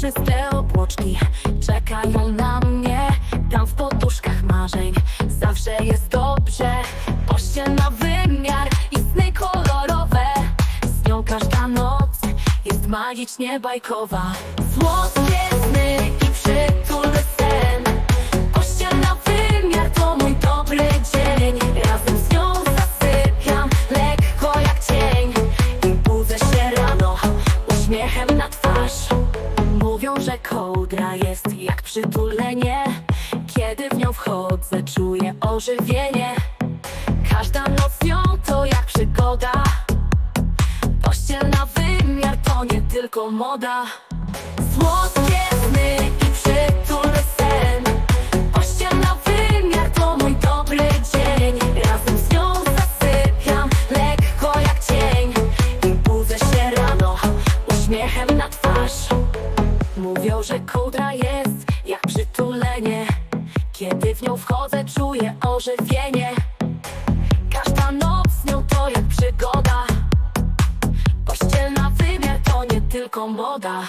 Puste obłoczki czekają na mnie. Tam w poduszkach marzeń zawsze jest dobrze. Pościel na wymiar i sny kolorowe. Z nią każda noc jest magicznie bajkowa. Słodkie sny i przytulny kołdra jest jak przytulenie. Kiedy w nią wchodzę czuję ożywienie. Każda noc nią to jak przygoda. Pościel na wymiar to nie tylko moda. Słodkie sny i przytulny sen. Pościel na wymiar to mój dobry dzień. Razem z nią zasypiam lekko jak cień. I budzę się rano uśmiechem na twarz Mówią, że kołdra jest jak przytulenie. Kiedy w nią wchodzę czuję ożywienie. Każda noc z nią to jak przygoda. Pościelna wymiar to nie tylko moda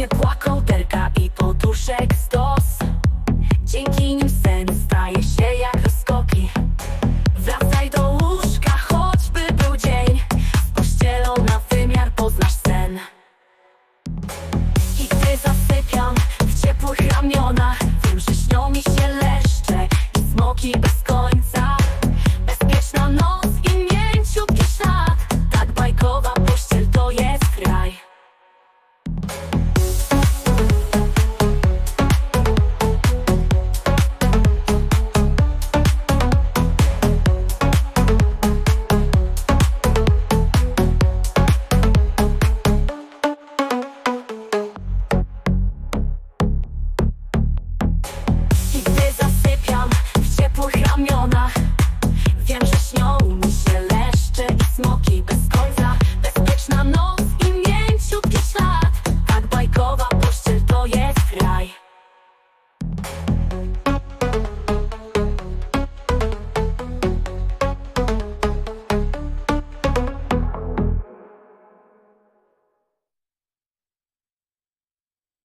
ciepła kołderka i poduszek stos. Dzięki nim sen staje się jak rozkoki. Wracaj do łóżka, choćby był dzień. Pościelą na wymiar poznasz sen. I ty zasypiam w ciepłych ramionach Wiem, że śnią mi się leszcze i smoki bez